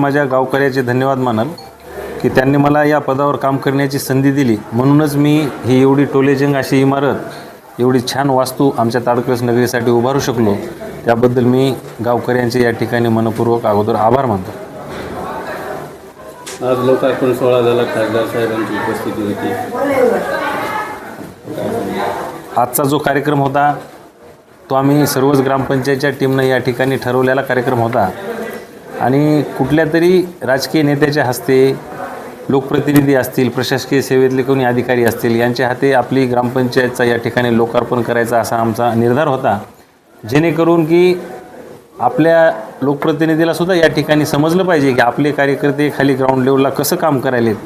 माझ्या गावकऱ्याचे धन्यवाद मानल की त्यांनी मला या पदावर काम करण्याची संधी दिली. म्हणूनच मी ही एवढी टोलेजंग अशी इमारत एवढी छान वास्तू आमच्या ताडकळस नगरीसाठी उभारू शकलो त्याबद्दल मी गावकऱ्यांचे या ठिकाणी मनपूर्वक अगोदर आभार मानतो. आज लोकार्पण सोहळा झाला खासदार साहेबांची उपस्थिती होती. आजचा जो कार्यक्रम होता तो आम्ही सर्वच ग्रामपंचायतच्या टीमनं या ठिकाणी ठरवलेला कार्यक्रम होता. आणि कुठल्या तरी राजकीय नेत्याच्या हस्ते लोकप्रतिनिधी असतील प्रशासकीय सेवेतले कोणी अधिकारी असतील यांच्या हाते आपली ग्रामपंचायतचा या ठिकाणी लोकार्पण करायचा असा आमचा निर्धार होता. जेणेकरून की आपल्या लोकप्रतिनिधीला सुद्धा या ठिकाणी समजलं पाहिजे की आपले कार्यकर्ते खाली ग्राउंड लेवलला कसं काम करायलेत.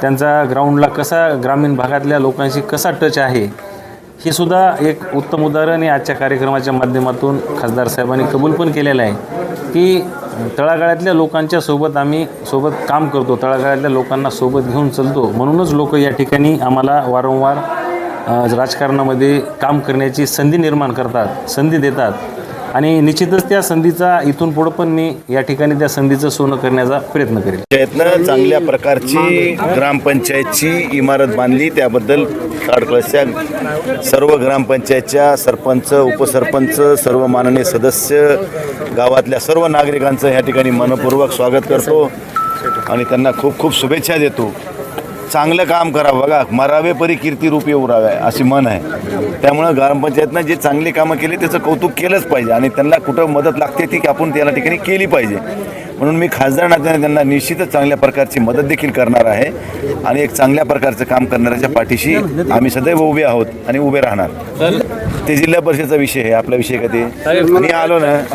त्यांचा ग्राउंडला कसा ग्रामीण भागातल्या लोकांशी कसा टच आहे हे सुद्धा एक उत्तम उदाहरण हे आजच्या कार्यक्रमाच्या माध्यमातून खासदार साहेबांनी कबूल पण केलेलं आहे की तळागाळातल्या लोकांच्या सोबत आम्ही सोबत काम करतो तळागाळातल्या लोकांना सोबत घेऊन चलतो. म्हणूनच लोक या ठिकाणी आम्हाला वारंवार राजकारणामध्ये काम करण्याची संधी निर्माण करतात संधी देतात. आणि निश्चितच त्या संधीचा इथून पुढं पण मी या ठिकाणी त्या संधीचं सोनं करण्याचा प्रयत्न करेल पंचायतनं चांगल्या प्रकारची ग्रामपंचायतची इमारत बांधली. त्याबद्दल ताडकळसच्या सर्व ग्रामपंचायतच्या सरपंच उपसरपंच सर्व माननीय सदस्य गावातल्या सर्व नागरिकांचं ह्या ठिकाणी मनपूर्वक स्वागत करतो आणि त्यांना खूप खूप शुभेच्छा देतो. चांगलं काम करावं. बघा मरावे परी कीर्ती रूपी उरावे अशी मन आहे. त्यामुळं ग्रामपंचायतनं जे चांगली कामं केली त्याचं कौतुक केलंच पाहिजे. आणि त्यांना कुठं मदत लागते ती आपण त्याला ठिकाणी केली पाहिजे. म्हणून मी खासदार नात्याने त्यांना निश्चितच चांगल्या प्रकारची मदत देखील करणार आहे. आणि एक चांगल्या प्रकारचं काम करणाऱ्याच्या पाठीशी आम्ही सदैव उभे आहोत आणि उभे राहणार. ते जिल्हा परिषदेचा विषय आहे आपला विषय का ते? मी आलो ना.